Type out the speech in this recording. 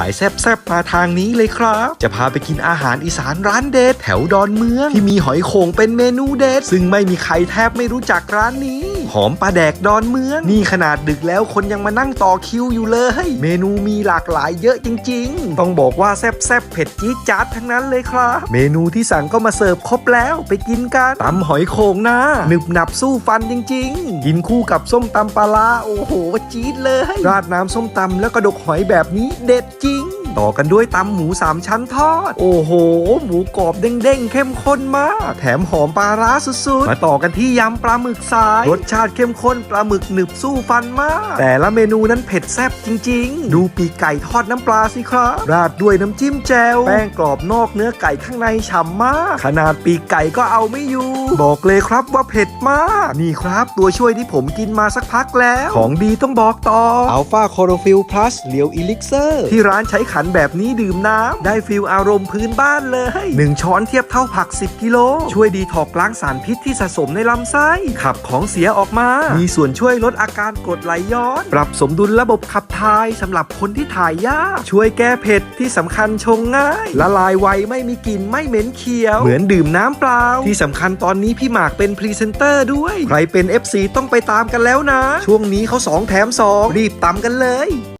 ายแซบๆมาทางนี้เลยครับ จะพาไปกินอาหารอีสานร้านเด็ดแถวดอนเมือง ที่มีหอยโข่งเป็นเมนูเด็ดซึ่งไม่มีใครแทบไม่รู้จักร้านนี้ หอมปลาแดกดอนเมือง นี่ขนาดดึกแล้วคนยังมานั่งต่อคิวอยู่เลย เมนูมีหลากหลายเยอะจริง ๆ ต้องบอกว่าแซบๆเผ็ดจี๊ดจ๊าดทั้งนั้นเลยครับ เมนูที่สั่งก็มาเสิร์ฟครบแล้วไปกินกันตำหอยโขงนะหนึบหนับสู้ฟันจริง ๆ กินคู่กับส้มตำปลาร้าโอ้โหจี๊ดเลย ราดน้ำส้มตำแล้วก็ดกหอยแบบนี้เด็ดจริง ต่อกันด้วยตำหมูสามชั้นทอด โอ้โห หมูกรอบเด้งๆ เข้มข้นมาก แถมหอมปลาร้าสุดๆ มาต่อกันที่ยำปลาหมึกสาย รสชาติเข้มข้นปลาหมึกหนึบสู้ฟันมาก แต่ละเมนูนั้นเผ็ดแซ่บจริง ๆ ดูปีกไก่ทอดน้ำปลาสิครับ ราดด้วยน้ำจิ้มแจ่วแป้งกรอบนอกเนื้อไก่ข้างในฉ่ำมาก ขนาดปีกไก่ก็เอาไม่อยู่ บอกเลยครับว่าเผ็ดมาก นี่ครับตัวช่วยที่ผมกินมาสักพักแล้ว ของดีต้องบอกต่ออัลฟาคอโรฟิลพลัสเหลียวอีลิกเซอร์ที่ร้านใช้ขันแบบนี้ดื่มน้ำได้ฟิลอารมณ์พื้นบ้านเลย 1 ช้อนเทียบเท่าผัก 10 กิโล ช่วยดีถอกล้างสารพิษที่สะสมในลำไส้ ขับของเสียออกมา มีส่วนช่วยลดอาการกรดไหลย้อน ปรับสมดุลระบบขับถ่ายสำหรับคนที่ถ่ายยาก ช่วยแก้เผ็ดที่สำคัญชงง่าย ละลายไวไม่มีกลิ่นไม่เหม็นเขียว เหมือนดื่มน้ำเปล่า ที่สำคัญตอนนี้พี่หมากเป็นพรีเซนเตอร์ด้วย ใครเป็น FC ต้องไปตามกันแล้วนะ ช่วงนี้เขาสองแถมสองรีบตามกันเลย